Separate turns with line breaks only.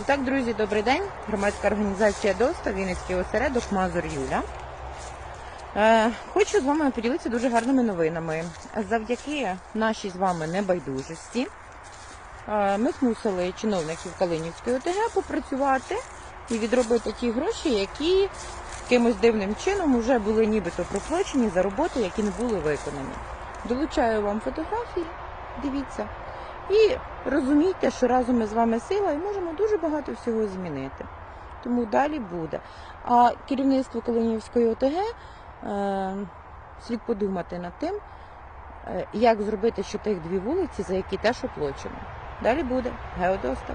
І так, друзі, добрий день. Громадська організація ДОСТА, Вінницький осередок Мазур Юля. Е, хочу з вами поділитися дуже гарними новинами. Завдяки нашій з вами небайдужості е, ми змусили чиновників Калинівської ОТГ попрацювати і відробити ті гроші, які якимось дивним чином вже були нібито проплачені за роботи, які не були виконані. Долучаю вам фотографії, дивіться. І розумійте, що разом ми з вами сила і можемо дуже багато всього змінити. Тому далі буде. А керівництво Калинівської ОТГ е, слід подумати над тим, е, як зробити ще тих дві вулиці, за які теж оплачено. Далі буде. Геодоста.